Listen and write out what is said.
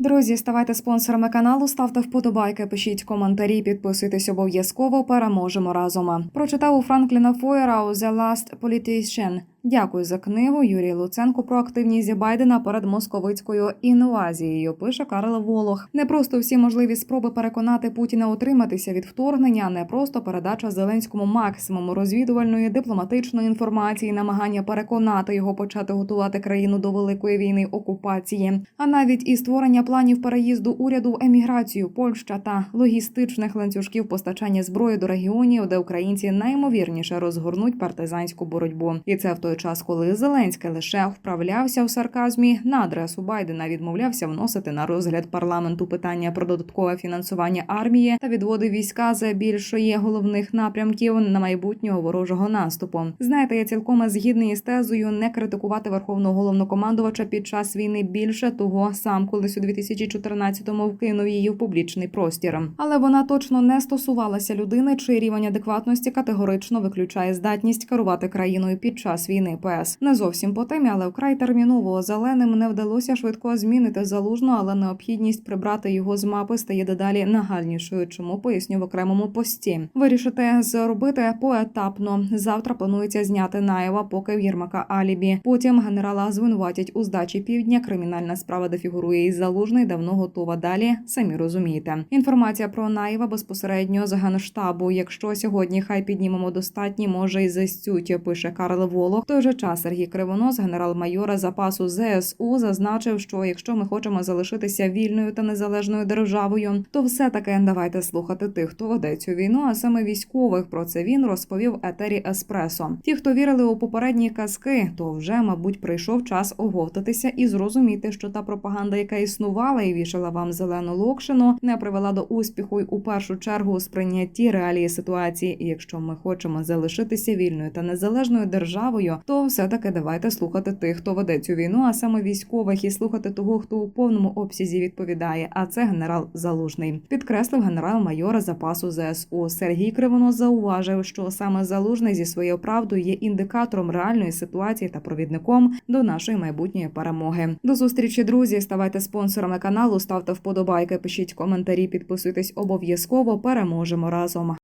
Друзі, ставайте спонсорами каналу, ставте вподобайки, пишіть коментарі, підписуйтесь обов'язково. Переможемо разом. Прочитав у Франкліна Фойера The Last Politician. Дякую за книгу Юрій Луценко про активність Байдена перед московицькою інвазією. Пише Карл Волох. Не просто всі можливі спроби переконати Путіна утриматися від вторгнення, не просто передача Зеленському максимуму розвідувальної дипломатичної інформації, намагання переконати його почати готувати країну до великої війни окупації, а навіть і створення планів переїзду уряду в еміграцію Польща та логістичних ланцюжків постачання зброї до регіонів, де українці наймовірніше розгорнуть партизанську боротьбу, і це в той час, коли Зеленський лише вправлявся в сарказмі на адресу Байдена, відмовлявся вносити на розгляд парламенту питання про додаткове фінансування армії та відводи війська за більшої головних напрямків на майбутнього ворожого наступу. Знаєте, я цілком згідний із тезою не критикувати верховного головнокомандувача під час війни більше того сам колись у 2014-му вкинув її в публічний простір. Але вона точно не стосувалася людини, чий рівень адекватності категорично виключає здатність керувати країною під час війни. ПС не зовсім по темі, але вкрай терміново зеленим не вдалося швидко змінити залужно, але необхідність прибрати його з мапи стає дедалі нагальнішою. Чому поясню в окремому пості. Вирішите зробити поетапно. Завтра планується зняти Наєва, поки в Єрмака Алібі. Потім генерала звинуватять у здачі півдня. Кримінальна справа, де фігурує із залужний, давно готова. Далі самі розумієте. Інформація про Наєва безпосередньо з генштабу. Якщо сьогодні хай піднімемо достатні, може й застють, пише Карл Волох. Той же час Сергій Кривонос, генерал-майора запасу ЗСУ, зазначив, що якщо ми хочемо залишитися вільною та незалежною державою, то все таки давайте слухати тих, хто веде цю війну, а саме військових. Про це він розповів етері Еспресо. Ті, хто вірили у попередні казки, то вже, мабуть, прийшов час оговтатися і зрозуміти, що та пропаганда, яка існувала і вішала вам зелену локшину, не привела до успіху й у першу чергу у сприйнятті реалії ситуації. І якщо ми хочемо залишитися вільною та незалежною державою, то все таки давайте слухати тих, хто веде цю війну, а саме військових, і слухати того, хто у повному обсязі відповідає. А це генерал Залужний, підкреслив генерал-майор запасу ЗСУ. Сергій Кривонос зауважив, що саме залужний зі своєю правдою є індикатором реальної ситуації та провідником до нашої майбутньої перемоги. До зустрічі, друзі. Ставайте спонсорами каналу, ставте вподобайки, пишіть коментарі, підписуйтесь обов'язково. Переможемо разом.